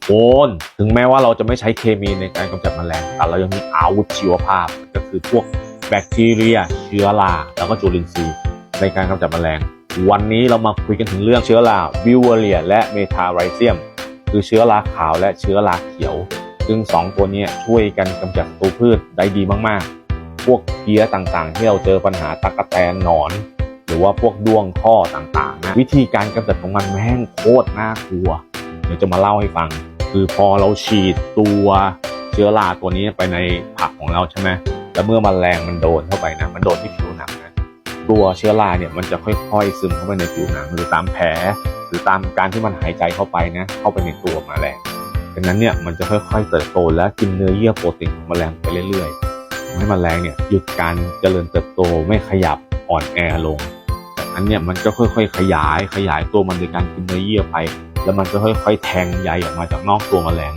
กคนถึงแม้ว่าเราจะไม่ใช้เคมีในการกำจัดแมลงแต่เรายังมีอาวุธชีวภาพ ก็คือพวกแบคทีเรีย เชื้อราแล้วก็จุลินทรีย์ในการกำจัดแมลง วันนี้เรามาคุยกันถึงเรื่องเชื้อราวิวเรีย และเมทาไรเซียม คือเชื้อราขาวและเชื้อราเขียว ซึ่งสองตัวนี้ช่วยกันกำจัดศัตรูพืชได้ดีมากๆ พวกเพี้ยต่างๆ ที่เราเจอปัญหาตะกะแตนหนอนหรือว่าพวกด้วงข้อต่างๆนะวิธีการกำจัดของมันแม่งโคตรน่ากลัว เดี๋ยวจะมาเล่าให้ฟัง คือพอเราฉีดตัวเชื้อราตัวนี้ไปในผักของเราใช่ไหมแล้วเมื่อมแมลงมันโดนเข้าไปนะ มันโดนที่ผิวหนังนะตัวเชื้อราเนี่ยมันจะค่อย ๆ ซึมเข้าไปในผิวหนังหรือตามแผล หรือตามการที่มันหายใจเข้าไปนะ เข้าไปในตัวแมลงดังนั้นเนี่ยมันจะค่อยๆเติบโตและกินเนื้อเยื่อโปรตีนของแมลงไปเรื่อยๆทำให้แมลงเนี่ยหยุดการเจริญเติบโตไม่ขยับอ่อนแอลงจากนั้นเนี่ยมันก็ค่อยๆ ขยายขยายตัวมันโดยการกินเนื้อเยื่อไป แล้วมันก็ค่อยๆ แทงใยออกมาจากนอกตัวแมลง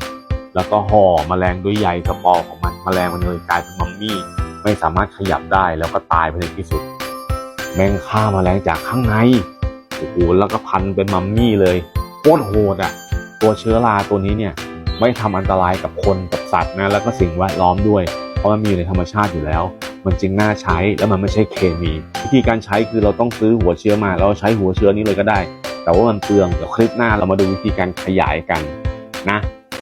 แล้วก็ห่อแมลงด้วยใยสปอของมันแมลงมันเลยกลายเป็นมัมมี่ไม่สามารถขยับได้แล้วก็ตายไปในที่สุด แมงฆ่าแมลงจากข้างในโอ้โหแล้วก็พันเป็นมัมมี่เลยโคตรโหดอะ ตัวเชื้อราตัวนี้เนี่ยไม่ทำอันตรายกับคนกับสัตว์นะแล้วก็สิ่งแวดล้อมด้วย เพราะมันมีอยู่ในธรรมชาติอยู่แล้ว มันจึงน่าใช้แล้วมันไม่ใช่เคมี วิธีการใช้คือเราต้องซื้อหัวเชื้อมาเราใช้หัวเชื้อนี้เลยก็ได้ แต่ว่ามันเปลืองเดี๋ยวคลิปหน้าเรามาดูวิธีการขยายกันนะ